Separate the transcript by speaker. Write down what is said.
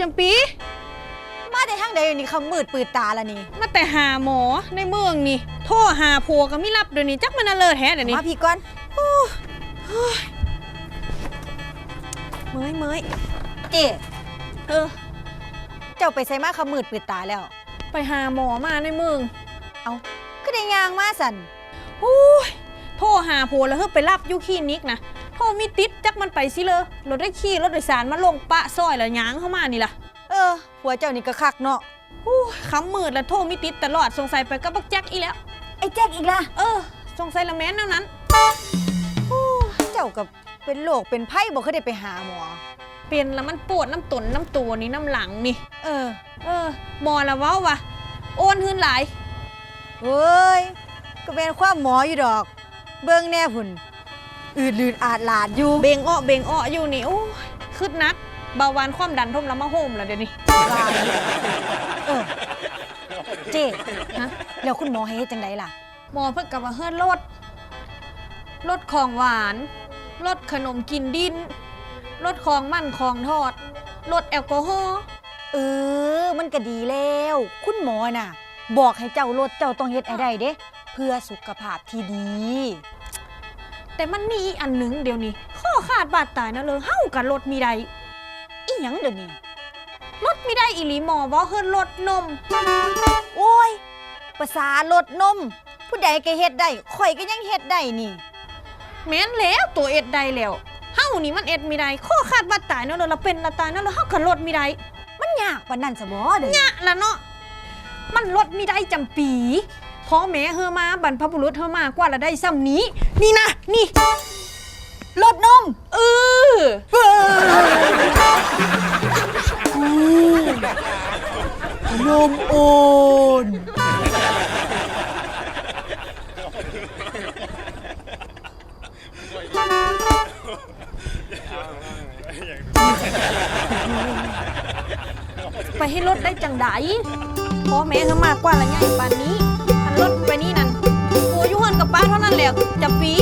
Speaker 1: จำ
Speaker 2: ปี
Speaker 1: มาแต่ทางใดนี่เขามืดปืดตาละนี่
Speaker 2: มาแต่หาหมอในเมืองนี่ โทรหาผัวก็ไม่รับเดี๋ยวนี้จักมันอะเลิศแท้เดี๋ยวนี้
Speaker 1: มาพี่ก่อน
Speaker 2: เมยเมย
Speaker 1: เจ
Speaker 2: เออ
Speaker 1: เจ้าไปใส่มาเขามืดปืดตาแล้ว
Speaker 2: ไปหาหมอมาในเมือง
Speaker 1: เอาก็ได้ยางมาสัน
Speaker 2: โอ้ยโทรหาผัวแล้วเฮ้ยไปรับอยูคลินิกนะ โทรมีติดจักมันไปสิเลยรถได้ขี่รถโดยสารมาลงปะซอยแล้วย้างเข้ามานี่ล่ะ
Speaker 1: เออผัวเจ้านี่ก็คักเนาะ
Speaker 2: โอ้ยคำมืดแล้วโทรมีติดตลอดสงสัยไปกับบักแจ็คอีแล้ว
Speaker 1: ไอ้แจ็คอีกละ
Speaker 2: เออ สงสัยละแม่นแนวนั้น
Speaker 1: เจ้ากับเป็นโรคเป็นไพ่บอกเคยได้ไปหาหมอ
Speaker 2: เป็นแล้วมันปวดน้ำตนน้ำตัวนี่น้ำหลังนี่
Speaker 1: เออ
Speaker 2: เออหมอละเว้าวะโอนหืนหลาย
Speaker 1: เฮ้ยก็เป็นความหมออยู่ดอก เบิ่งแน่พุ่น อืดลืดอาดลาดอยู่
Speaker 2: เบงอ้อเบงอ้ออยู่นี่โอ้ยคืดนักเบาหวานความดันท่มแล้วมาโฮมแล้วเดี๋ยวนี้
Speaker 1: ลาดเออเจ๊
Speaker 2: ฮะ
Speaker 1: แล้วคุณหมอให้เฮ็ดจังไดล่ะ
Speaker 2: หมอเพิ่งกลับมาเฮือนลดลดของหวานลดขนมกินดินลดของมันของทอดลดแอลกอฮอล์
Speaker 1: เออ มันก็ดีแล้ว คุณหมอน่ะ บอกให้เจ้าลดเจ้าต้องเฮ็ดให้ได้เด้ เพื่อสุขภาพที่ดี
Speaker 2: แต่มันมีอีกอันหนึ่งเดี๋ยวนี้ข้อขาดบาดตายนะเลยเฮ้ากับลดมีใด
Speaker 1: อีหยังเดี๋ยวนี้
Speaker 2: ลดมีได้อีหลีหมอว่าเฮือนลดนม
Speaker 1: โอ้ยภาษาลดนม ผู้ใดก็เฮ็ดได้ข่อยก็ยังเฮ็ดได้นี่
Speaker 2: แม้นแล้วตัวเอ็ดใดแล้วเฮ้านี่มันเอ็ดมีใดข้อขาดบาดตายนะเลยเราเป็นละตายนะเลยเฮ้ากับลดมีใด
Speaker 1: มันยากปานนั้นซะบ่เด้อ
Speaker 2: เนี่ยละเนาะมันลดไม่ได้จำปี พ่อแม่เฮอมาบรรพบุรุษเฮอมากว่าละได้ซ้ำนี้ นี่นะ นี่
Speaker 1: ลดนม
Speaker 2: เออ
Speaker 1: นมโอน
Speaker 2: ไปให้ลดได้จังไดพ่อแม่เฮอมากว่าละใหญ่ปานนี้ รถไปนี่นั่นโอ้ยอยุหันกับป้าเท่านั้นแหละจะปี